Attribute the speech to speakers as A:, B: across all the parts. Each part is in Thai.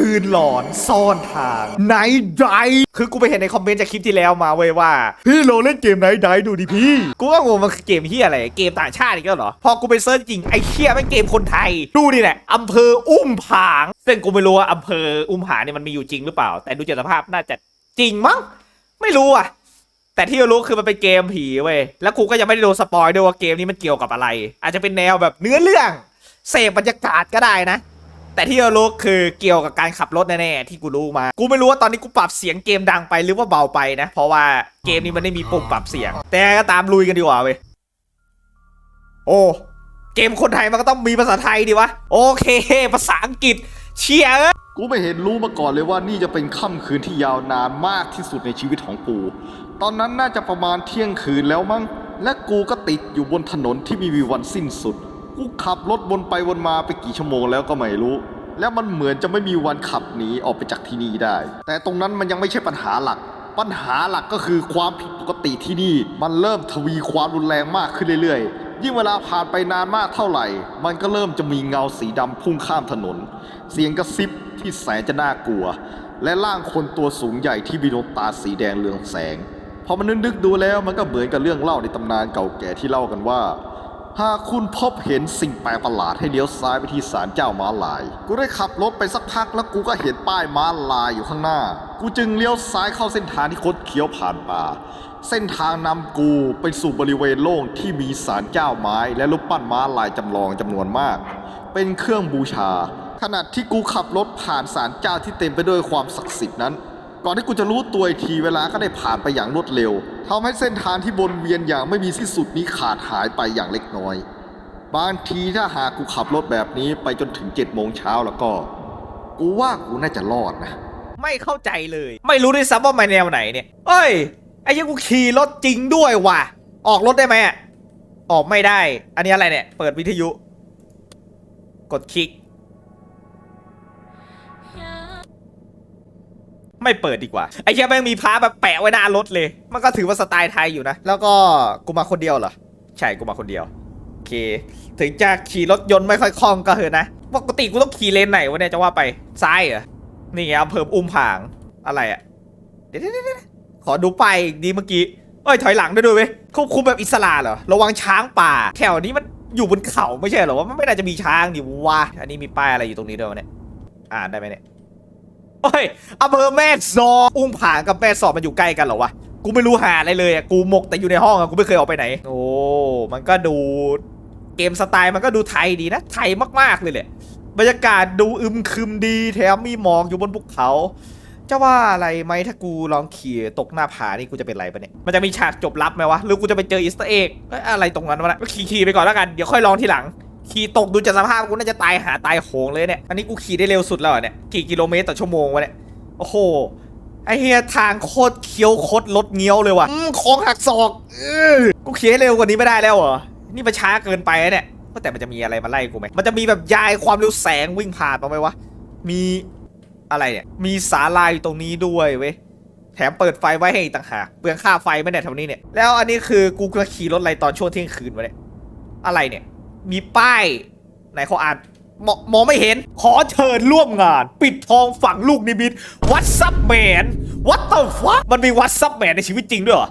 A: คืนหลอนซ่อนทางไนไดคือกูไปเห็นในคอมเมนต์จากคลิปที่แล้วมาเว้ยว่า พี่เราเล่นเกมไนไดดูดิพี่ กูก็งงมันคือเกมเฮียอะไร เกมต่างชาติอีกแล้วเหรอ พอกูไปเซิร์ชจริงไอ้เฮียแม่งเกมคนไทย ดูดิแหละอำเภออุ้มผางซึ่งกูไม่รู้ว่าอำเภออุ้มผางเนี่ยมันมีอยู่จริงหรือเปล่า แต่ดูจากสภาพน่าจะจริงมั้งไม่รู้อะแต่ที่รู้คือมันเป็นเกมผีเว้ย แล้วกูก็ยังไม่ได้โดนสปอยด้วยว่าเกมนี้มันเกี่ยวกับอะไร อาจจะเป็นแนวแบบเนื้อเรื่อง เสพบรรยากาศก็ได้นะ แต่ที่เรารู้คือเกี่ยวกับการขับรถแน่ๆที่กูรู้มา กูไม่รู้ว่าตอนนี้กูปรับเสียงเกมดังไปหรือว่าเบาไปนะ เพราะว่าเกมนี้มันไม่มีปุ่มปรับเสียง แต่ก็ตามลุยกันดีกว่าเว้ยโอ้เกมคนไทยมันก็ต้องมีภาษาไทยดีวะโอเค ภาษาอังกฤษเชียร์
B: กูไม่เห็นรู้มาก่อนเลยว่านี่จะเป็นค่ำคืนที่ยาวนานมากที่สุดในชีวิตของกู ตอนนั้นน่าจะประมาณเที่ยงคืนแล้วมั้ง และกูก็ติดอยู่บนถนนที่มีมีวันสิ้นสุด กูขับรถวนไปวนมาไปกี่ชั่วโมงแล้วก็ไม่รู้ แล้วมันเหมือนจะไม่มีวันขับหนีออกไปจากที่นี่ได้ แต่ตรงนั้นมันยังไม่ใช่ปัญหาหลัก ปัญหาหลักก็คือความผิดปกติที่นี่ มันเริ่มทวีความรุนแรงมากขึ้นเรื่อยๆ ยิ่งเวลาผ่านไปนานมากเท่าไหร่ มันก็เริ่มจะมีเงาสีดำพุ่งข้ามถนน เสียงกระซิบที่แสนจะน่ากลัว และร่างคนตัวสูงใหญ่ที่มีดวงตาสีแดงเรืองแสงพอมันนึกๆดูแล้วมันก็เหมือนกับเรื่องเล่าในตำนานเก่าแก่ที่เล่ากันว่า หากคุณพบเห็นสิ่งแปลกประหลาดให้เลี้ยวซ้ายไปที่ศาลเจ้าม้าลาย กูได้ขับรถไปสักพักแล้วกูก็เห็นป้ายม้าลายอยู่ข้างหน้า กูจึงเลี้ยวซ้ายเข้าเส้นทางที่คดเคี้ยวผ่านป่า เส้นทางนำกูไปสู่บริเวณโล่งที่มีศาลเจ้าไม้ และรูปปั้นม้าลายจำลองจำนวนมาก เป็นเครื่องบูชา ขณะที่กูขับรถผ่านศาลเจ้าที่เต็มไปด้วยความศักดิ์สิทธิ์นั้น ก่อนที่กูจะรู้ตัวอีกทีเวลาก็ได้ผ่านไปอย่างรวดเร็วทำให้เส้นทางที่วนเวียนอย่างไม่มีที่สุดนี้ขาดหายไปอย่างเล็กน้อย บางทีถ้าหากกูขับรถแบบนี้ไปจนถึง7จ็ดโมงเช้าแล้วก็ กูว่ากูน่าจะรอดนะ
A: ไม่เข้าใจเลย ไม่รู้ด้วยซ้ำว่ามาแนวไหนเนี่ยเอ้ยไอ้ยังกูขี่รถจริงด้วยว่ะ ออกรถได้ไหมอะออกไม่ได้ อันนี้อะไรเนี่ย เปิดวิทยุ กดคลิก ไม่เปิดดีกว่า ไอ้เหี้ยแม่งมีพาแบบแปะไว้หน้ารถเลย มันก็ถือว่าสไตล์ไทยอยู่นะ แล้วก็กูมาคนเดียวเหรอ ใช่กูมาคนเดียว โอเค ถึงจะขี่รถยนต์ไม่ค่อยคล่องก็เถอะนะ ปกติกูต้องขี่เลนไหนวะเนี่ยจะว่าไป ซ้ายเหรอ นี่ไงอำเภออุ้มผาง อะไรอะเดี๋ยวเดี๋ยวเดี๋ยวขอดูไปอีกดีเมื่อกี้ เอ้ยถอยหลังได้ด้วยเว้ยควบคุมแบบอิสระเหรอ ระวังช้างป่า แถวนี้มันอยู่บนเขาไม่ใช่เหรอว่ามันไม่น่าจะมีช้างดิวะ อันนี้มีป้ายอะไรอยู่ตรงนี้ด้วยวะเนี่ย อ่านได้ไหมเนี่ย โอ้ยอำเภอแม่สอดอุ้มผางกับแม่สอดมันอยู่ใกล้กันเหรอวะ กูไม่รู้หาอะไรเลยอะกูหมกแต่อยู่ในห้องอะกูไม่เคยออกไปไหน โอ้ มันก็ดูเกมสไตล์มันก็ดูไทยดีนะ ไทยมากๆเลยแหละ บรรยากาศดูอึมครึมดีแถมมีหมอกอยู่บนภูเขาจะว่าอะไรไหมถ้ากูลองขี่ตกหน้าผานี่กูจะเป็นไรปะเนี่ย มันจะมีฉากจบลับไหมวะ หรือกูจะไปเจออีสต์เอ็กเอ้ยอะไรตรงนั้นวะนะขี่ขี่ไปก่อนแล้วกัน เดี๋ยวค่อยลองทีหลัง ขี่ตกดูจากสภาพกูน่าจะตายหาตายโหงเลยเนี่ย อันนี้กูขี่ได้เร็วสุดแล้วเนี่ย กี่กิโลเมตรต่อชั่วโมงวะเนี่ย โอ้โห ไอเฮียทางโคตรเคี้ยวโคตรรถเงี้ยวเลยว่ะอืมโค้งหักศอกกูขี่ให้เร็วกว่านี้ไม่ได้แล้วเหรอ นี่มันช้าเกินไปเนี่ยว่าแต่มันจะมีอะไรมาไล่กูไหมมันจะมีแบบยายความเร็วแสงวิ่งผ่านมาไหมวะ มีอะไรเนี่ย มีสาลายอยู่ตรงนี้ด้วยเว้ย แถมเปิดไฟไว้ให้ต่างหากเปลืองค่าไฟไหมเนี่ยแถวนี้เนี่ย แล้วอันนี้คือกูจะขี่รถอะไรตอนช่วงเที่ยงคืนวะเนี่ย อะไรเนี่ย มีป้ายไหนเขาอ่านมมองไม่เห็น ขอเชิญร่วมงาน ปิดทองฝังลูกนิมิตวัดซับแมนวัดเตอร์ฟัมันมีวัดซับแมนในชีวิตจริงด้วยเหรอ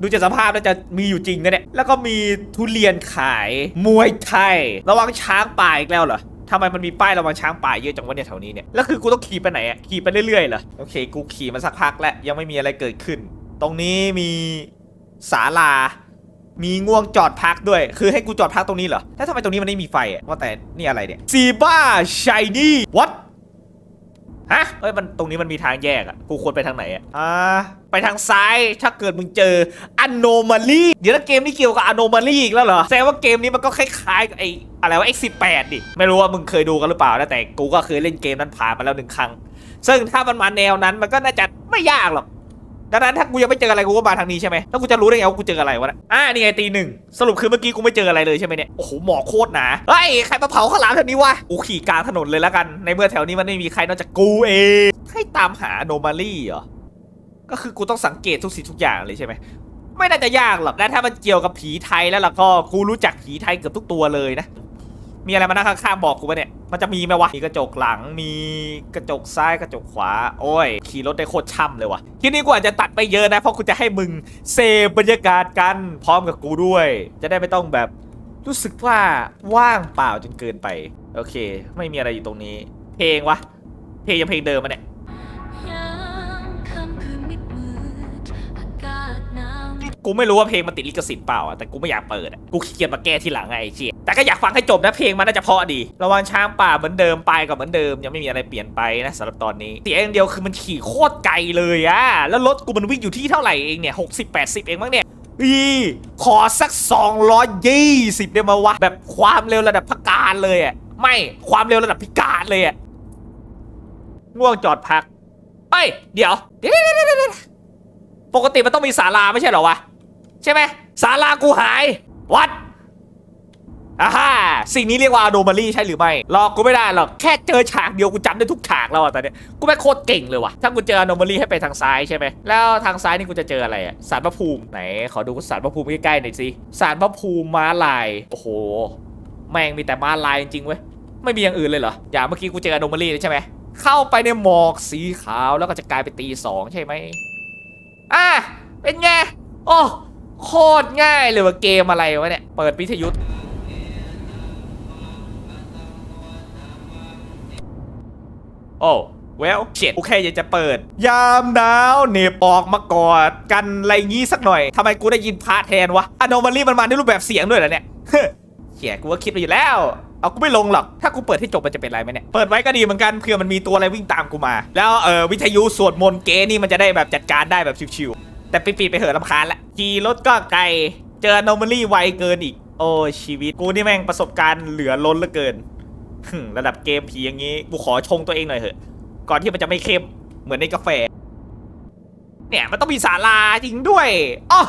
A: ดูจากสภาพแล้วจะมีอยู่จริงนะเนี่ย แล้วก็มีทุเรียนขายมวยไทย ระวังช้างป่าอีกแล้วเหรอทำไมมันมีป้ายระวังช้างป่าเยอะจังวะเนี่ยแถวนี้เนี่ย แล้วคือกูต้องขี่ไปไหนอะขี่ไปเรื่อยๆเหรอ โอเค กูขี่มาสักพักแล้วยังไม่มีอะไรเกิดขึ้น ตรงนี้มีศาลา มีง่วงจอดพักด้วย คือให้กูจอดพักตรงนี้เหรอ แล้วทำไมตรงนี้มันไม่มีไฟอะว่าแต่นี่อะไรเนี่ยซีบ้าชายนี่วัดฮะเฮ้ยมันตรงนี้มันมีทางแยกอะกูควรไปทางไหนอะอ่าไปทางซ้ายถ้าเกิดมึงเจอ anomaly เดี๋ยวแล้วเกมนี้เกี่ยวกับ anomaly อีกแล้วเหรอแสดงว่าเกมนี้มันก็คล้ายๆกับไอ้อะไรวะ x18 ดิไม่รู้ว่ามึงเคยดูกันหรือเปล่านะแต่กูก็เคยเล่นเกมนั้นผ่านมาแล้วหนึ่งครั้ง ซึ่งถ้ามันมาแนวนั้นมันก็น่าจะไม่ยากหรอก ดังนั้นถ้ากูยังไม่เจออะไรกูก็มาทางนี้ใช่ไหมแล้วกูจะรู้ได้ไงว่ากูเจออะไรวะนะอ่านี่ไงตีหนึ่งสรุปคือเมื่อกี้กูไม่เจออะไรเลยใช่ไหมเนี่ย โอ้โหหมอกโคตรหนาเฮ้ยใครมาเผาข้าวหลามแถวนี้วะ กูขี่กลางถนนเลยแล้วกัน ในเมื่อแถวนี้มันไม่มีใครนอกจากกูเอง ให้ตามหาโนมาลี่เหรอ ก็คือกูต้องสังเกตทุกสิ่งทุกอย่างเลยใช่ไหมไม่น่าจะยากหรอกนะถ้ามันเกี่ยวกับผีไทยแล้วล่ะก็กูรู้จักผีไทยเกือบทุกตัวเลยนะ มีอะไรมานั่งข้างๆบอกกูปะเนี่ย มันจะมีไหมวะ มีกระจกหลัง มีกระจกซ้ายกระจกขวา โอ้ย ขี่รถได้โคตรช่ำเลยวะทีนี้กูอาจจะตัดไปเยอะนะ เพราะกูจะให้มึงเซฟบรรยากาศกันพร้อมกับกูด้วย จะได้ไม่ต้องแบบรู้สึกว่าว่างเปล่าจนเกินไป โอเค ไม่มีอะไรอยู่ตรงนี้ เพลงวะ เพลงยังเพลงเดิมมาเนี่ย
C: กู
A: ไม่รู้ว่าเพลงมันติดลิขสิทธิ์เปล่าอะแต่กูไม่อยากเปิดอะกูขี้เกียจมาแก้ทีหลังไงไอ้เชี่ยแต่ก็อยากฟังให้จบนะเพลงมันน่าจะเพราะดีระวังช้างป่าเหมือนเดิมไปก็เหมือนเดิมยังไม่มีอะไรเปลี่ยนไปนะสำหรับตอนนี้เสียอย่างเดียวคือมันขี่โคตรไกลเลยอะแล้วรถกูมันวิ่งอยู่ที่เท่าไหร่เองเนี่ย60 80เองมั้งเนี่ยอีขอสัก 220ได้มาวะ แบบความเร็วระดับพการเลยอะไม่ความเร็วระดับพิการเลยอะง่วงจอดพักเอ้ย เดี๋ยวเดี๋ยวเดี๋ยวเดี๋ยวเดี๋ยวปกติมันต้องมีศาลาไม่ใช่เหรอวะ ใช่ไหมศาลากูหาย วัดอ่าฮ่าสิ่งนี้เรียกว่าอโนมาลีใช่หรือไม่หลอกกูไม่ได้หรอก แค่เจอฉากเดียวกูจำได้ทุกฉากแล้วอะตอนเนี้ยกูแม่งโคตรเก่งเลยว่ะ ถ้ากูเจออโนมาลีให้ไปทางซ้ายใช่ไหม แล้วทางซ้ายนี่กูจะเจออะไรอะสารพระภูมิไหน ขอดูสารพระภูมิใกล้ๆหน่อยสิสารพระภูมิม้าลาย โอ้โห แม่งมีแต่ม้าลายจริงๆเว้ย ไม่มีอย่างอื่นเลยเหรอ อย่างเมื่อกี้กูเจออโนมาลีใช่ไหม เข้าไปในหมอกสีขาวแล้วก็จะกลายเป็นตีสองใช่ไหมอะเป็นไง โอ้ โคตรง่ายเลยว่าเกมอะไรวะเนี่ย เปิดวิทยุโอ้เวลเจ็ดกูแค่อยากจะเปิด ยามหนาวเหน็บออกมากอดกันอะไรงี้สักหน่อยทำไมกูได้ยินพาร์ทแทนวะอะโนมาลีมันมาในรูปแบบเสียงด้วยเหรอเนี่ยเขียกูว่าคิดไปอยู่แล้ว เอากูไม่ลงหรอก ถ้ากูเปิดให้จบมันจะเป็นไรไหมเนี่ย เปิดไว้ก็ดีเหมือนกันเผื่อมันมีตัวอะไรวิ่งตามกูมา แล้วเออวิทยุสวดมนต์เกนี่มันจะได้แบบจัดการได้แบบชิวๆ แต่ปิดไปเหอะลำคาญละขี่รถก็ไกลเจอโนมาลี่ไวเกินอีก โอ้ชีวิตกูนี่แม่งประสบการณ์เหลือล้นเหลือเกินระดับเกมผีอย่างนี้กูขอชงตัวเองหน่อยเถอะ ก่อนที่มันจะไม่เข้มเหมือนในกาแฟ เนี่ยมันต้องมีศาลาจริงด้วยอ๋อ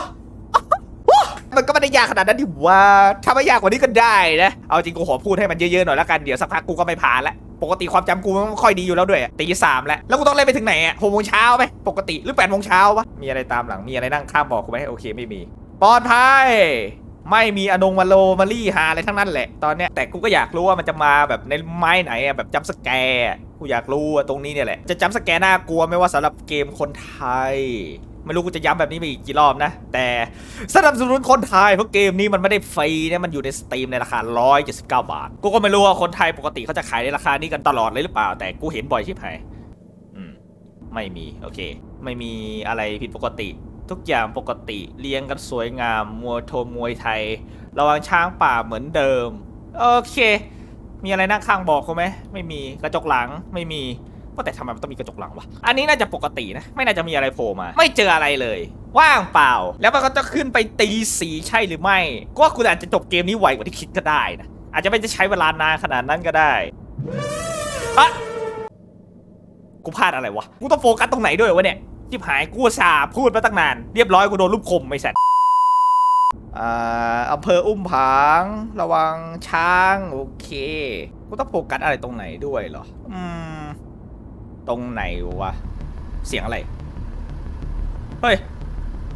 A: มันก็ไม่ได้ยากขนาดนั้นดิว่าถ้าไม่ยากกว่านี้ก็ได้นะ เอาจริงกูขอพูดให้มันเยอะๆหน่อยแล้วกัน เดี๋ยวสักพักกูก็ไม่ผ่านละ ปกติความจำกูมันไม่ค่อยดีอยู่แล้วด้วยตีสามแล้ว แล้วกูต้องเล่นไปถึงไหนอะหกโมงเช้าไหมปกติหรือแปดโมงเช้าวะ มีอะไรตามหลัง มีอะไรนั่งข้ามบอกกูไหมโอเคไม่มี ปลอดภัย ไม่มีอนงมาโลมาลี่หาอะไรทั้งนั้นแหละ ตอนเนี้ยแต่กูก็อยากรู้ว่ามันจะมาแบบในไม้ไหนอะแบบจัมป์สแกร์อะกูอยากรู้อะตรงนี้เนี่ยแหละ จะจัมป์สแกร์น่ากลัวไหม่ว่าสำหรับเกมคนไทย ไม่รู้กูจะย้ำแบบนี้ไปอีกกี่รอบนะ แต่สนับสนุนคนไทยเพราะเกมนี้มันไม่ได้ฟรีนะมันอยู่ในสตรีมในราคา 179 บาท กูก็ไม่รู้ว่าคนไทยปกติเขาจะขายในราคานี้กันตลอดเลยหรือเปล่า แต่กูเห็นบ่อยชิบหายอืมไม่มีโอเค ไม่มีอะไรผิดปกติ ทุกอย่างปกติเรียงกันสวยงามมวยโทมวยไทย ระวังช้างป่าเหมือนเดิม โอเค มีอะไรนั่งข้างบอกเขาไหมไม่มีกระจกหลังไม่มี ว่าแต่ทำไมมันต้องมีกระจกหลังวะ อันนี้น่าจะปกตินะ ไม่น่าจะมีอะไรโผล่มา ไม่เจออะไรเลย ว่างเปล่า แล้วมันก็จะขึ้นไปตีสีใช่หรือไม่ ก็ว่ากูอาจจะจบเกมนี้ไวกว่าที่คิดก็ได้นะ อาจจะไม่ได้ใช้เวลานานขนาดนั้นก็ได้อะกูพลาดอะไรวะ กูต้องโฟกัสตรงไหนด้วยวะเนี่ยจิบหายกูอุตสาพูดมาตั้งนาน เรียบร้อยกูโดนลูกคมไม่เสร็จอ่าอำเภออุ้มผาง ระวังช้าง โอเค กูต้องโฟกัสอะไรตรงไหนด้วยเหรอ อืม ตรงไหนวะ เสียงอะไร เฮ้ย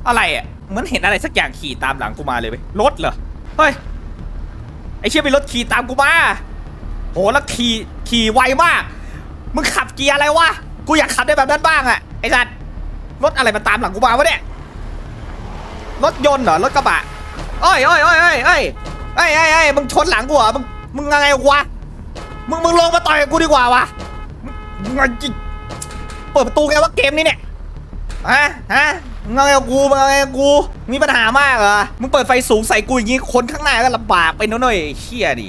A: อะไรอะ เหมือนเห็นอะไรสักอย่างขี่ตามหลังกูมาเลยไหมรถเหรอ เฮ้ย ไอเชี่ยเป็นรถขี่ตามกูมา โห แล้วขี่ขี่ไวมาก มึงขับเกียร์อะไรวะ กูอยากขับได้แบบนั้นบ้างอะ ไอ้สัตว์รถอะไรมาตามหลังกูมาวะเนี่ย รถยนต์เหรอ รถกระบะเอ้ยเอ้ยเอ้ยเอ้ยเอ้ยเอ้ยเอ้ยมึงชนหลังกูเหรอ มึง มึงไงวะ มึง มึงลงมาต่อยกูดีกว่าวะ มึงมึงจิเปิดประตูไงวะเกมนี้เนี่ยฮะฮะมึงเอาไงกับกูมึงเอาไงกับกูมีปัญหามากเหรอมึงเปิดไฟสูงใส่กูอย่างงี้คนข้างหน้าก็ลำบากไปหน่อยๆไอ้เชี่ยดิ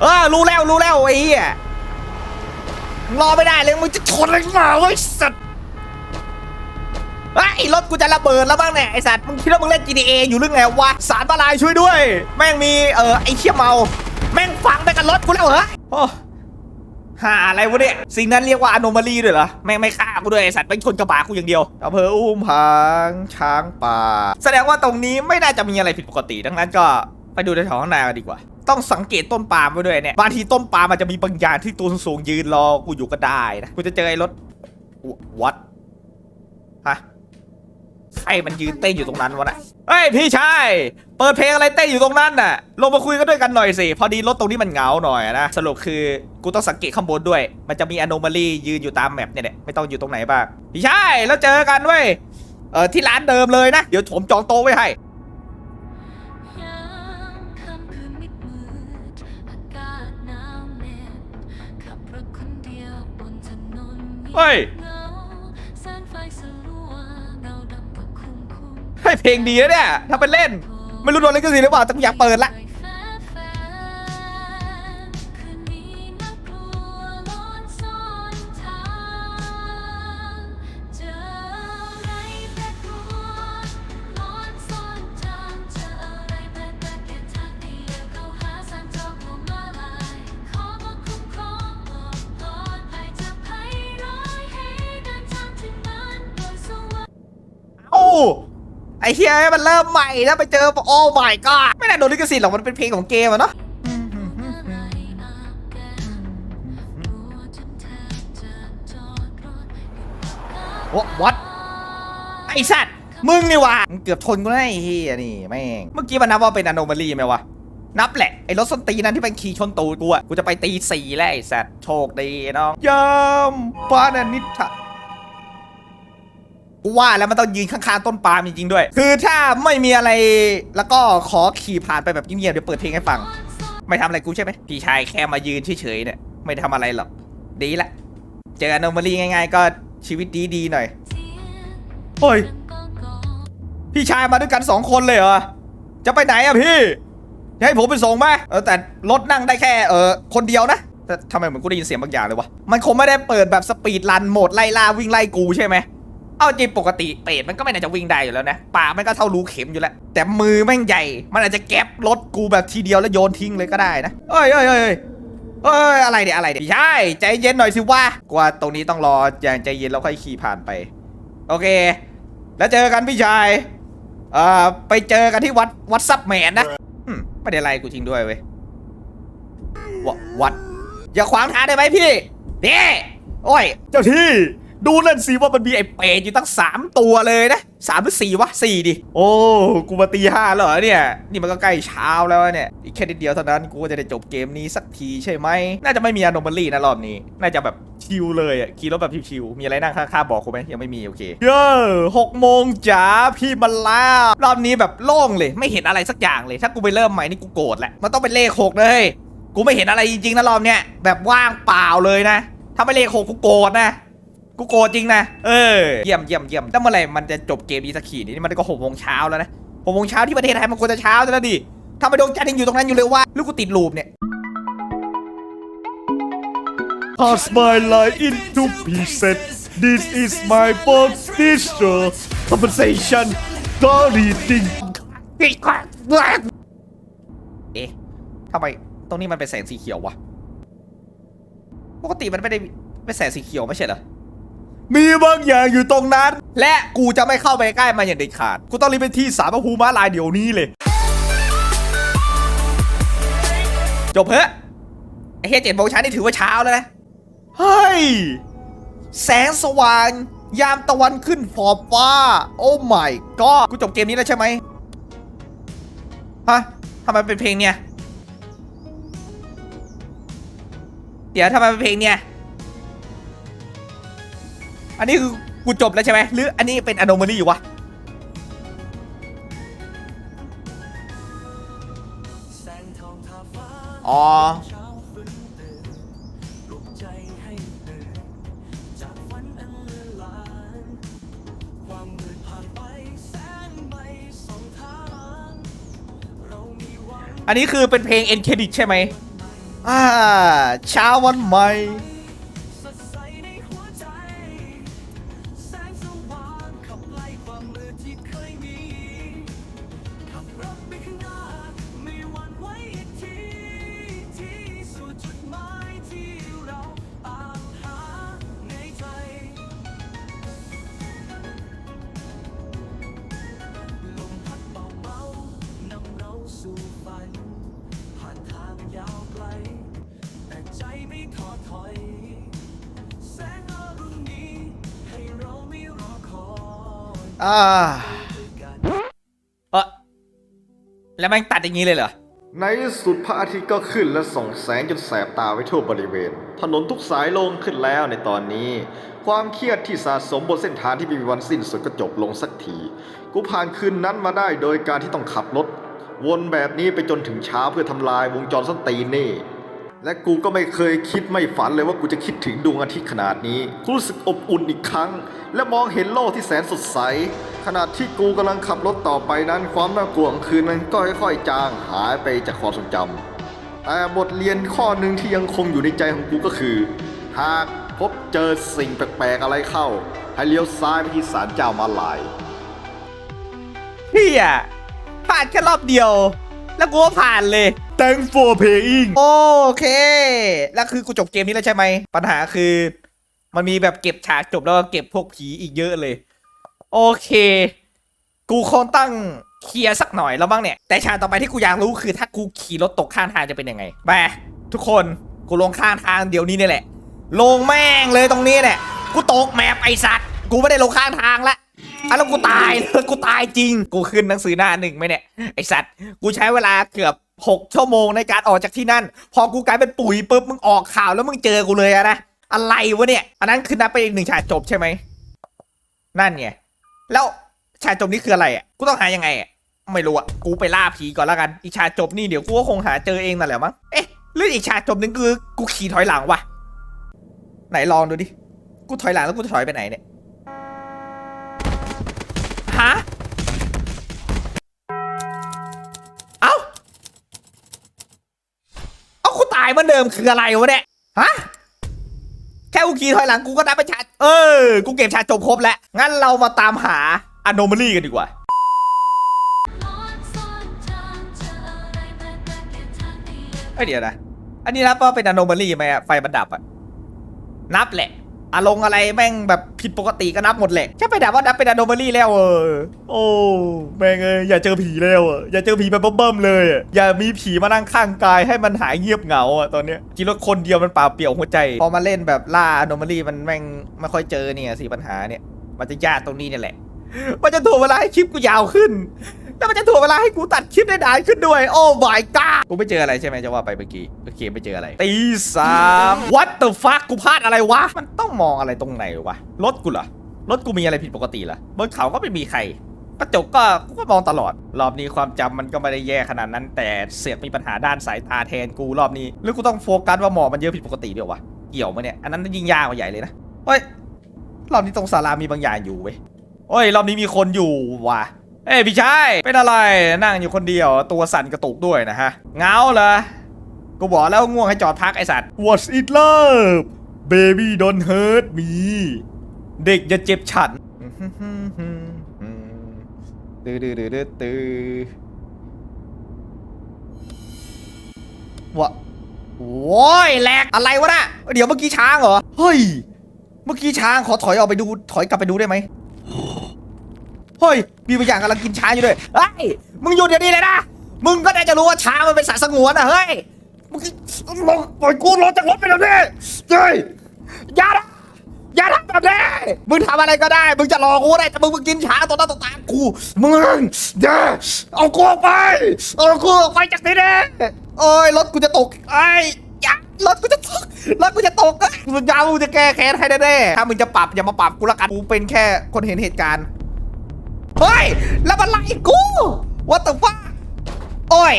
A: เออรู้แล้วรู้แล้วไอ้เหี้ยรอไม่ได้เลยมึงจะชนอะไรมาเว้สัตว์ไอ้รถกูจะระเบิดแล้วบ้างเนี่ยไอสัตว์มึงคิดว่ามึงเล่น GTA อยู่หรือไงวะสารบาลายช่วยด้วย แม่งมีเออไอเชี่ยเมา แม่งฝังไปกับรถกูแล้วเหรอ หาอะไรวะเนี่ย สิ่งนั้นเรียกว่าอ n o มาลีด้วยเหรอแม่งไม่ฆ่ากูด้วยไอสัตว์แม่งชนกระบะกูอย่างเดียวอำเภออุ้มผางช้างป่า แสดงว่าตรงนี้ไม่น่าจะมีอะไรผิดปกติ ดังนั้นก็ไปดูในแถวข้างในกันดีกว่า ต้องสังเกตต้นปาล์มไว้ด้วยเนี่ย บางทีต้นปาล์มมันจะมีบางอย่างที่ตัวสูงๆยืนรอกูอยู่ก็ได้นะ กูจะเจอไอ้รถวัดฮะใค รรมันยืนเต้นอยู่ตรงนั้นวะน่ะเฮ้ยพี่ชายเปิดเพลงอะไรเต้นอยู่ตรงนั้นน่ะ ลงมาคุยกันด้วยกันหน่อยสิ พอดีรถตรงนี้มันเหงาหน่อยนะ สรุปคือกูต้องสังเกตข้างบนด้วย มันจะมีอ n o m a l y ยืนอยู่ตามแมปเนี่ยแหละไม่ต้องอยู่ตรงไหนบ้าง พี่ชายแล้วเจอกันเว้ย เออที่ร้านเดิมเลยนะ เดี๋ยวผมจองโต๊ะไว้ให้
C: ยามค่ำคืนมิดมืดอากาศหนาวเหน็บขับรถคนเดียวบนถนน
A: เฮ้ย
C: เพ
A: ลงดีนะเนี่ยถ้าเป็นเล่น ไม่รู้โดนลิขสิทธิ์หรือเปล่าแต่กูอยากเปิดละ อ้เฮียมันเริ่มใหม่แล้วไปเจอโอ้ my god ไม่น่าโดนลิขสิทธิ์หรอกมันเป็นเพลงของเกมอะเนาะ
C: อะไรอาบแก้มกลัวจนแทบจะจอดรถ
A: โอ้วัดไอ้สัตว์มึงนี่วะมึงเกือบชนกูได้ไอ้เฮียนี่แม่งเมื่อกี้มันนับว่าเป็นอโนมาลีไหมวะนับแหละ ไอ้รถส้นตีนนั้นที่เป็นขี่ชนตูดกูอะกูจะไปตีสี่แล้วไอ้สัตว์โชคดีน้องยามปานานิทะ กูว่าแล้วมันต้องยืนข้างๆต้นปาล์มจริงๆด้วย คือถ้าไม่มีอะไรแล้วก็ขอขี่ผ่านไปแบบเงียบๆเดี๋ยวเปิดเพลงให้ฟัง ไม่ทำอะไรกูใช่ไหมพี่ชายแค่มายืนเฉยๆเนี่ยไม่ทำอะไรหรอกดีละ เจออโนมาลีง่าย ๆ ก็ชีวิตดีๆหน่อยเฮ้ยพี่ชายมาด้วยกันสองคนเลยเหรอจะไปไหนอะพี่จะให้ผมไปส่งไหมเออแต่รถนั่งได้แค่เออคนเดียวนะแต่ทำไมเหมือนกูได้ยินเสียงบางอย่างเลยวะมันคงไม่ได้เปิดแบบสปีดรันโหมดไล่ล่าวิ่งไล่กูใช่ไหม เอาจริงปกติเป็ดมันก็ไม่น่าจะวิ่งได้อยู่แล้วนะปากมันก็เท่ารูเข็มอยู่แล้ว แต่มือแม่งใหญ่ มันอาจจะแก็บรถกูแบบทีเดียวแล้วโยนทิ้งเลยก็ได้นะเอ้ยเอ้ยเอ้ยเอ้ยอะไรเนี่ยอะไรเนี่ยใช่ใจเย็นหน่อยสิวะกว่าตรงนี้ต้องรออย่างใจเย็นแล้วค่อยขี่ผ่านไป โอเค แล้วเจอกันพี่ชายเอ่อไปเจอกันที่วัดวัดซับแมนนะมไม่ได้ไล่กูจริงด้วยเว้ยววัดอย่าขวางทางได้ไหมพี่เด้โอ้ยเจ้าที่ ดูนั่นสิว่ามันมีไอ้เป็ดอยู่ตั้งสามตัวเลยนะสามหรือสี่วะสี่ดิ โอ้ กูมาตีห้าแล้วเหรอเนี่ย นี่มันก็ใกล้เช้าแล้วเนี่ย อีกแค่นิดเดียวเท่านั้น กูก็จะได้จบเกมนี้สักทีใช่ไหม น่าจะไม่มีอ n o น a l y นะรอบนี้ น่าจะแบบชิลเลยอะ ขี่รถแบบชิวๆมีอะไรนั่งข้างๆบอกกูไหมยังไม่มีโอเค เย้หกโมงจ๋าพี่มาแล้วรอบนี้แบบโล่งเลย ไม่เห็นอะไรสักอย่างเลย ถ้ากูไปเริ่มใหม่นี่กูโกรธแหละ มันต้องเป็นเลขหกเลยกูไม่เห็นอะไรจริงๆนะรอบเนี้ย แบบว่างเปล่าเลยนะ ถ้าไม่เลขหกกูโกรธนะ กูโกรธจริงนะ เออ เยี่ยมเยี่ยมเยี่ยมแล้วเมื่อไหร่มันจะจบเกมนี้สักขีนี่มันก็หกโมงเช้าแล้วนะหกโมงเช้าที่ประเทศไทยมันควรจะเช้าแล้วดิทำไมดวงจันทร์ยังอยู่ตรงนั้นอยู่เลยว่าลูกกูติดลูปเนี่ย
D: Pass my life into pieces. This is my first teacher. Compensation. Sorry, thing.
A: เอ๊ะทำไมตรงนี้มันเป็นแสงสีเขียววะ ปกติมันไม่ได้เป็นแสงสีเขียวไม่ใช่เหรอ มีบางอย่างอยู่ตรงนั้น และกูจะไม่เข้าไปใกล้มันอย่างเด็ดขาด กูต้องรีบไปที่สามพระภูมิม้าลายเดี๋ยวนี้เลย จบเพอะไอ้เฮียเจ็ดโมงเช้านี่ถือว่าเช้าแล้วนะ เฮ้ย แสงสว่าง ยามตะวันขึ้นฟอบฟ้า โอ้ my god กูจบเกมนี้แล้วใช่ไหมฮะทำไมเป็นเพลงเนี่ย เดี๋ยวทำไมเป็นเพลงเนี่ย อันนี้คือกูจบแล้วใช่ไหมหรืออันนี้เป็นอ n o m a l y อยู่วะอ๋ออันนี้คือเป็นเพลง end credit ใช่ไหมอ่าเช้าวันใหม่ อ่าเออแล้วมันตัดอย่างนี้เลยเหรอ
B: ในสุดพระอาทิตย์ก็ขึ้นและส่องแสงจนแสบตาไปทั่วบริเวณ ถนนทุกสายลงขึ้นแล้วในตอนนี้ ความเครียดที่สะสมบนเส้นทางที่มีวันสิ้นสุดก็จบลงสักที กูผ่านคืนนั้นมาได้โดยการที่ต้องขับรถ วนแบบนี้ไปจนถึงเช้าเพื่อทำลายวงจรส้นตีนี่ และกูก็ไม่เคยคิดไม่ฝันเลยว่ากูจะคิดถึงดวงอาทิตย์ขนาดนี้ กูรู้สึกอบอุ่นอีกครั้ง และมองเห็นโลกที่แสนสดใส ขณะที่กูกำลังขับรถต่อไปนั้น ความน่ากลัวของคืนนั้นก็ค่อยๆจางหายไปจากความทรงจำแต่บทเรียนข้อหนึ่งที่ยังคงอยู่ในใจของกูก็คือ หากพบเจอสิ่งแปลกๆอะไรเข้า ให้เลี้ยวซ้ายไปที่ศาลเจ้ามาลาย
A: พี่อะผ่านแค่รอบเดียว แล้วกูก็ผ่านเลย
D: thank for playing
A: โอเค แล้วคือกูจบเกมนี้แล้วใช่ไหม ปัญหาคือ มันมีแบบเก็บฉากจบแล้วก็เก็บพวกผีอีกเยอะเลย โอเค กูคงตั้งเคลียร์สักหน่อยแล้วบ้างเนี่ย แต่ฉากต่อไปที่กูอยากรู้คือถ้ากูขี่รถตกข้างทางจะเป็นยังไงไปทุกคนกูลงข้างทางเดี๋ยวนี้นี่แหละ ลงแม่งเลยตรงนี้เนี่ย กูตกแมปไอสัตว์ กูไม่ได้ลงข้างทางละอะแล้วกูตาย กูตายจริง กูขึ้นหนังสือหน้าหนึ่งไหมเนี่ย ไอสัตว์ กูใช้เวลาเกือบ หกชั่วโมงในการออกจากที่นั่น พอกูกลายเป็นปุ๋ยปุ๊บมึงออกข่าวแล้วมึงเจอกูเลยอะนะอะไรวะเนี่ย อันนั้นคือนับไปอีกหนึ่งฉากจบใช่ไหมนั่นไงแล้วฉากจบนี้คืออะไรอะกูต้องหายังไงอะไม่รู้อะกูไปล่าผีก่อนแล้วกันอีกฉากจบนี่เดี๋ยวกูก็คงหาเจอเองนั่นแหละมั้งเอ๊ะหรืออีกฉากจบนึงคือกูขี่ถอยหลังวะไหนลองดูดิกูถอยหลังแล้วกูจะถอยไปไหนเนี่ยากูตายเหมือนเดิมคืออะไรวะเนี่ยฮะแค่กูขี่ถอยหลังกูก็ได้ไป็นชาเออ กูเก็บชาจบครบแล้ว งั้นเรามาตามหาอ n o m a l y กันดีกว่า
C: นซ่อนเจออะไรแปลกๆแค่ทางเดียว
A: เอ้ยเดี๋ยวนะ อันนี้นับว่าเป็นอ n o m a l y ไหมอะไฟมันดับอะนับแหละ อารมณ์อะไรแม่งแบบผิดปกติก็นับหมดแหละแค่ไปดับว่านับเป็นอ n o m a l y แล้วเออ
D: โอ้แม่งเอ้ยอย่าเจอผีแล้วอะอย่าเจอผีแบบเบิ่มๆเลยอะอย่ามีผีมานั่งข้างกายให้มันหายเงียบเหงาอะตอนเนี้ยกินรถคนเดียวมันเปล่าเปลี่ยวหัวใจ
A: พอมาเล่นแบบล่าอ n o m a l y มันแม่งไม่ค่อยเจอเนี่ยสิปัญหาเนี่ย มันจะยากตรงนี้เนี่ยแหละ มันจะถ่วงเวลาให้คลิปกูยาวขึ้น แล้วมันจะถ่วงเวลาให้กูตัดคลิปได้นานขึ้นด้วย โอ้ my god กูไม่เจออะไรใช่ไหมจะว่าไปเมื่อกี้โอเคไม่เจออะไรตีสาม what the fuck กูพลาดอะไรวะ มันต้องมองอะไรตรงไหนวะ รถกูเหรอ รถกูมีอะไรผิดปกติเหรอบนเขาก็ไม่มีใครกระจกก็กูก็มองตลอด รอบนี้ความจำมันก็ไม่ได้แย่ขนาดนั้น แต่เสียกมีปัญหาด้านสายตาแทนกูรอบนี้หรือกูต้องโฟกัสว่าหมอกมันเยอะผิดปกติด้วยวะเกี่ยวมาเนี่ยอันนั้นยิ่งยากกว่าใหญ่เลยนะเฮ้ยรอบนี้ตรงศาลามีบางอย่างอยู่เว้ยโอ้ยรอบนี้มีคนอยู่ว่ะ เอ้ยพี่ชายเป็นอะไรนั่งอยู่คนเดียว ตัวสั่นกระตุกด้วยนะฮะเหงาเหรอกูบอกแล้วง่วงให้จอดพักไอสัตว์
D: What's it love baby don't hurt me
A: เด็กอย่าเจ็บฉันตื้อตื้อตื้อตื้อตื้อวะโว้ยแหลกอะไรวะน่ะเดี๋ยวเมื่อกี้ช้างเหรอ เฮ้ย เมื่อกี้ช้างขอถอยออกไปดูถอยกลับไปดูได้ไหม เฮ้ยมีบางอย่างกำลังกินช้างอยู่ด้วยเฮ้ยมึงหยุดเดี๋ยวนี้เลยนะมึงก็น่าจะรู้ว่าช้างมันเป็นสัตว์สงวนนะเฮ้ยมึงลงปล่อยกูลงจากรถไปเดี๋ยวนี้เฮ้ยอย่านะอย่าทำแบบนี้มึงทำอะไรก็ได้ มึงจะหลอกกูได้แต่มึงมึงกินช้างตัวหน้าตัวตากูมึงอย่าเอากูออกไป เอากูออกไปจากที่นี่โอ้ยรถกูจะตกไอ้ยอย่ารถกูจะตกรถกูจะตกมึงยาวมึงจะแก้แค้นให้แน่ๆถ้ามึงจะปรับอย่ามาปรับกูละกันกูเป็นแค่คนเห็นเหตุการณ์ เฮ้ย แล้วมันไล่กู What the fuck โอ้ย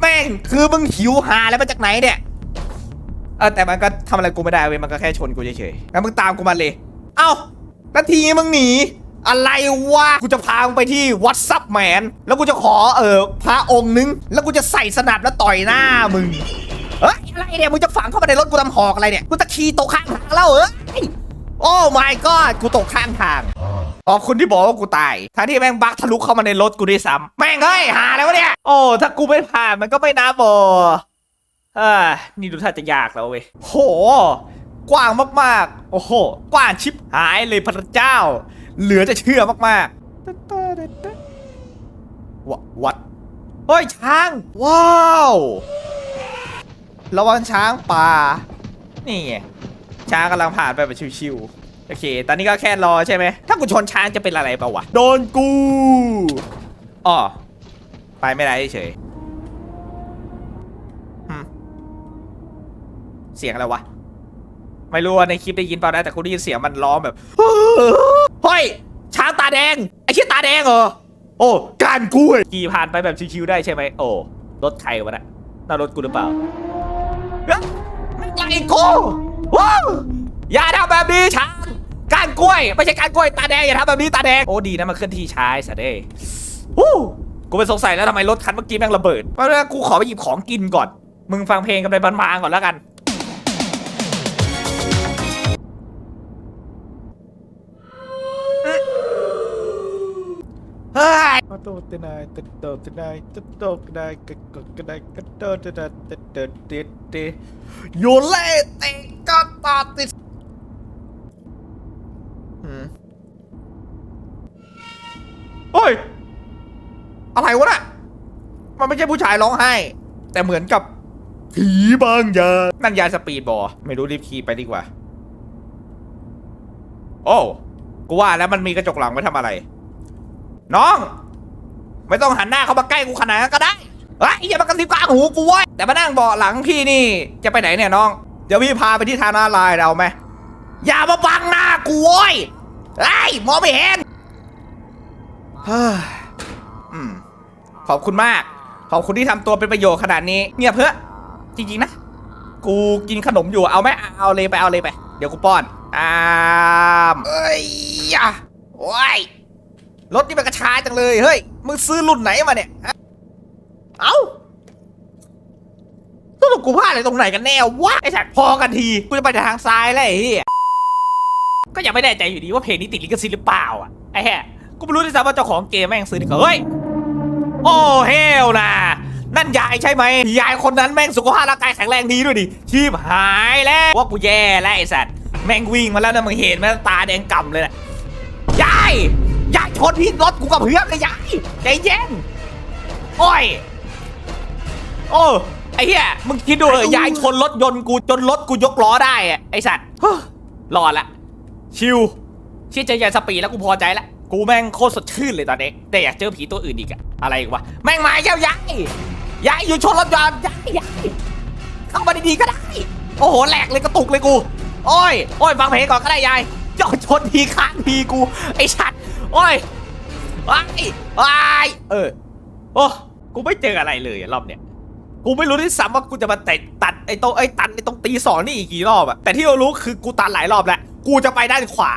A: แม่ง คือมึงหิวหาแล้วมาจากไหนเนี่ย เออแต่มันก็ทำอะไรกูไม่ได้เว้ย มันก็แค่ชนกูเฉยๆงั้นมึงตามกูมาเลย เอ้านาทีมึงหนี อะไรวะ กูจะพามึงไปที่วัดซับแมน แล้วกูจะขอเออพระองค์นึง แล้วกูจะใส่สนับแล้วต่อยหน้ามึงเฮ้ยอะไรเนี่ย มึงจะฝังเข้ามาในรถกูทำหอกอะไรเนี่ย กูจะขี่ตกข้างทางแล้วเอ้ย โอ้ my god กูตกข้างทาง ขอบคุณที่บอกว่ากูตายทั้งที่แม่งบักทะลุเข้ามาในรถกูด้วยซ้ำแม่งเฮ้ยหาอะไรวะเนี่ย โอ้ถ้ากูไม่ผ่านมันก็ไม่นับโอเอ่านี่ดูท่าจะยากแล้วเว้ยโห กว้างมากๆ โอ้โห กว้างชิบหายเลยพระเจ้า เหลือจะเชื่อมากๆววัดเฮ้ยช้าง ว้าวระวังช้างป่า นี่ไงช้างกำลังผ่านไปแบบชิวๆ โอเค ตอนนี้ก็แค่รอใช่ไหม ถ้ากูชนช้างจะเป็นอะไรเปล่าวะ
D: โดนกู
A: อ๋อไปไปไม่ได้เฉยหึเสียงอะไรวะ ไม่รู้ว่าในคลิปได้ยินเปล่านะแต่กูได้ยินเสียงมันร้องแบบเฮ้ยช้างตาแดง ไอ้เชี่ยตาแดงเหรอ โอ้การกล้วยขี่ผ่านไปแบบชิวๆได้ใช่ไหม โอ้รถใครวะน่ะน่ารถกูหรือเปล่าเฮ้ยมันไล่กูว้าวอย่าทำแบบนี้ช้าง การกล้วย ไม่ใช่การกล้วยตาแดงอย่าทำแบบนี้ตาแดงโอ้ดีนะมันเคลื่อนที่ช้าไอ้สัตว์เอ้ยฮู้กูเป็นสงสัยแล้วทำไมรถคันเมื่อกี้แม่งระเบิดเพราะฉะนั้นกูขอไปหยิบของกินก่อน มึงฟังเพลงกันไปบานๆก่อนแล้วกันเฮ้ย
D: มาโตเตนายตโตเตนายตโตกนายกกกนายกโตเตนายตเตเตเต
A: โยเล่เตะก็ตอติดหืม เฮ้ย อะไรวะน่ะ มันไม่ใช่ผู้ชายร้องไห้ แต่เหมือนกับ
D: ผีบางอย่าง
A: นั่นยาสปีดบอไม่รู้รีบขี่ไปดีกว่า โอ้กูว่าแล้วมันมีกระจกหลังไว้ทำอะไร น้อง ไม่ต้องหันหน้าเข้ามาใกล้กูขนาดนั้นก็ได้เฮ้ยอย่ามากระซิบกลางหูกูเว้ยแต่มานั่งเบาะหลังพี่นี่ จะไปไหนเนี่ยน้อง เดี๋ยวพี่พาไปที่ทางม้าลายเราไหมอย่ามาบังหน้ากูเว้ย ไอ้ยมองไม่เห็นเฮ้ยอืมขอบคุณมาก ขอบคุณที่ทำตัวเป็นประโยชน์ขนาดนี้เงียบเพื่อะจริงๆนะ กูกินขนมอยู่เอาไหมเอาเลยไปเอาเลยไป เดี๋ยวกูป้อนอามเอ้ยอะโอ้ยรถนี่มันกระชายจังเลยเฮ้ยมึงซื้อรุ่นไหนมาเนี่ยฮะเอ้าสรุปกูพลาดอะไรตรงไหนกันแน่วะไอ้สัตว์พอกันทีกูจะไปทางซ้ายแล้วไอ้เหี้ย ก็ยังไม่แน่ใจอยู่ดีว่าเพลงนี้ติดลิขสิทธิ์หรือเปล่าอะไอ้แห่กูไม่รู้ด้วยซ้ำว่าเจ้าของเกมแม่งซื้อดิเฮ้ยโอ้เฮลนะนั่นยายใช่ไหมยายคนนั้นแม่งสุขภาพร่างกายแข็งแรงดีด้วยดิชีพหายแล้วว่ากูแย่แล้วไอ้สัตว์แม่งวิ่งมาแล้วนะมึงเห็นไหมตาแดงก่ำเลยนะยายยายชนพี่รถกูกับเพื่อนเลยยายใจเย็นโอ้ยโอ้ไอ้เหี้ยมึงคิดดูเลยยายชนรถยนต์กูจนรถกูยกล้อได้อะไอ้สัตว์รอดละ ชิวเชื่อใจยายสปีดแล้วกูพอใจละ กูแม่งโคตรสดชื่นเลยตอนนี้ แต่อยากเจอผีตัวอื่นอีกอะอะไรอีกวะ แม่งมาแก้วยายยายอยู่ชนรถยนต์ยายยายเข้ามาดีๆก็ได้ โอ้โหแหลกเลยกระตุกเลยกู โอ้ย โอ้ยฟังเพลงก่อนก็ได้ยายจอดชนทีค้างทีกู ไอ้ชัด โอ้ยว้ายว้ายเออ โอ้ กูไม่เจออะไรเลยรอบเนี้ย กูไม่รู้ที่ซ้ำว่ากูจะมาเตะตัดไอ้โตไอ้ตันไอ้ตรงตีสองนี่อีกกี่รอบอะแต่ที่เรารู้คือกูตันหลายรอบแล้ว กูจะไปด้านขวา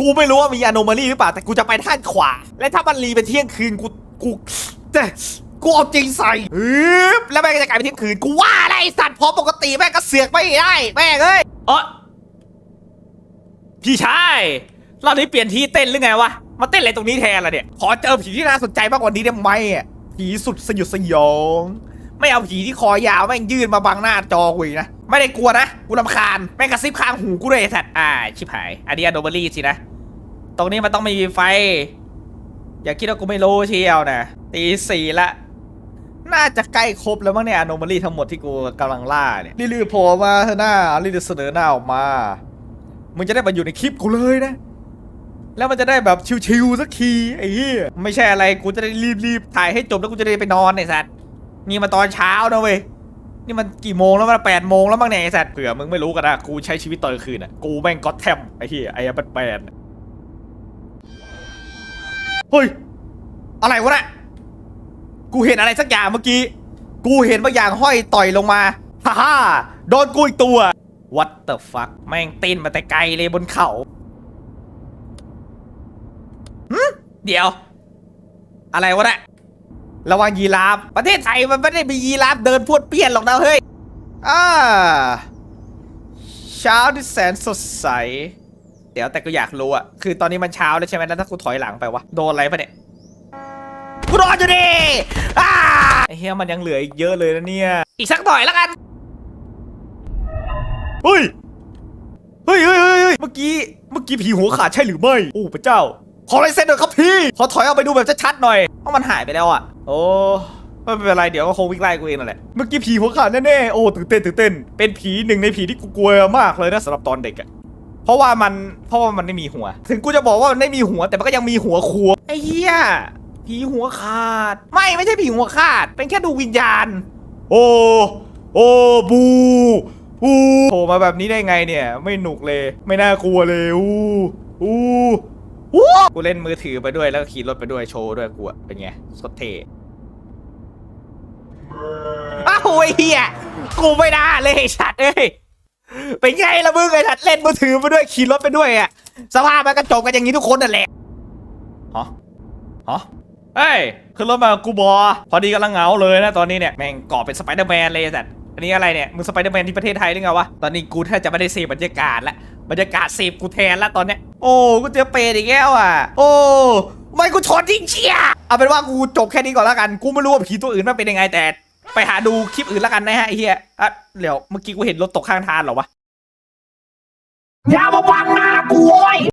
A: กูไม่รู้ว่ามีอโนมาลีหรือเปล่า แต่กูจะไปด้านขวา และถ้ามันรีเป็นเที่ยงคืนกูกูแต่กูเอาจริงใส่ฮึบแล้วแม่งก็จะกลายเป็นเที่ยงคืน กูว่าอะไรไอ้สัตว์พอปกติแม่งก็เสือกไม่ได้แม่งเอ้ย เออพี่ชายรอบนี้เปลี่ยนที่เต้นหรือไงวะ มาเต้นอะไรตรงนี้แทนล่ะเนี่ย ขอเจอผีที่น่าสนใจมากกว่านี้ได้ไหมอะผีสุดสยดสยอง ไม่เอาผีที่คอยาวแม่งยื่นมาบังหน้าจอกูอีกนะ ไม่ได้กลัวนะกูรำคาญแม่งกระซิบข้างหูกูเลยไอ้สัตว์อ่าชิบหาย อันนี้อโนเบอรี่สินะ ตรงนี้มันต้องมีไฟ อย่าคิดว่ากูไม่รู้เชียวนะตีสี่ละ น่าจะใกล้ครบแล้วมั้งเนี่ยอโนมาลีทั้งหมดที่กูกำลังล่าเนี่ยรีบๆโผล่มาเถอะหน้ารีบๆเสนอหน้าออกมามึงจะได้มาอยู่ในคลิปกูเลยนะแล้วมันจะได้แบบชิวๆสักทีไอ้เหี้ยไม่ใช่อะไรกูจะได้รีบๆถ่ายให้จบแล้วกูจะได้ไปนอนไอ้สัตว์ นี่มาตอนเช้านะเว้ยนี่มันกี่โมงแล้วมันแปดโมงแล้วมั้งเนี่ยไอ้สัตว์เผื่อมึงไม่รู้กันนะกูใช้ชีวิตตอนกลางคืนอะกูแม่งก็ตแทมไอ้เหี้ยไอ้แบทแมนเฮ้ยอะไรวะน่ะกูเห็นอะไรสักอย่างเมื่อกี้ กูเห็นบางอย่างห้อยต่อยลงมาฮ่าฮ่าโดนกูอีกตัว What the fuck แม่งตีนมาแต่ไกลเลยบนเขาเดี๋ยว อะไรวะเนี่ย ระวังยีราฟประเทศไทยมันไม่ได้มียีราฟเดินพวดเปี้ยนหรอกนะเฮ้ยอ่าเช้าที่แสนสดใส เดี๋ยวแต่ก็อยากรู้อะคือตอนนี้มันเช้าแล้วใช่ไหมแล้วถ้ากูถอยหลังไปวะโดนอะไรปะเนี่ยกูรออยู่ดิอ่าไอ้เฮียมันยังเหลืออีกเยอะเลยนะเนี่ย อีกสักหน่อยแล้วกัน
D: เฮ้ยเฮ้ยเฮ้ยเฮ้ยเฮ้ยเมื่อกี้ เมื่อกี้ผีหัวขาดใช่หรือไม่ โอ้พระเจ้า
A: ขอลายเซ็นหน่อยครับพี่ขอถอยเอาไปดูแบบชัดๆหน่อยเพราะมันหายไปแล้วอะ โอ้ไม่เป็นไรเดี๋ยวก็คงวิ่งไล่กูเองนั่นแหละ
D: เมื่อกี้ผีหัวขาดแน่ๆ โอ้ตื่นเต้นตื่นเต้น เป็นผีหนึ่งในผีที่กูกลัวมากเลยนะสำหรับตอนเด็กอะ
A: เพราะว่ามันเพราะว่ามันไม่มีหัว ถึงกูจะบอกว่ามันไม่มีหัวแต่มันก็ยังมีหัวครัวไอ้เหี้ยผีหัวขาด ไม่ไม่ใช่ผีหัวขาด เป็นแค่ดูวิญญาณ
D: โอ้โอ้บูบู
A: โผล่มาแบบนี้ได้ไงเนี่ย ไม่หนุกเลย
D: ไม่น่ากลัวเลยอู้อู้
A: กูเล่นมือถือไปด้วยแล้วก็ขี่รถไปด้วยโชว์ด้วยกูอะเป็นไงสดเท่อ้าวไอ้เหี้ยกูไม่ได้เลยไอ้ชัดเอ้ยเป็นไงล่ะมึงไอ้ชัดเล่นมือถือไปด้วยขี่รถไปด้วยอะสภาพมันก็จบกันอย่างนี้ทุกคนนั่นแหละฮะฮะเฮ้ยขึ้นรถมากับกูบอ พอดีกำลังเหงาเลยนะตอนนี้เนี่ยแม่งก่อเป็นสไปเดอร์แมนเลยไอ้สัตว์อันนี้อะไรเนี่ยมึงสไปเดอร์แมนที่ประเทศไทยหรือไงวะตอนนี้กูแทบจะไม่ได้เสพบรรยากาศละ บรรยากาศเสพกูแทนละตอนเนี้ย โอ้กูเจอเปรตอีกแล้วอะ โอ้ไม่กูชนจริงเชียเอาเป็นว่ากูจบแค่นี้ก่อนแล้วกัน กูไม่รู้ว่าผีตัวอื่นมันเป็นยังไงแต่ ไปหาดูคลิปอื่นแล้วกันนะฮะไอ้เฮียอะเดี๋ยวเมื่อกี้กูเห็นรถตกข้างทางเหรอวะ
E: อย่ามาบังหน้ากูโว้ย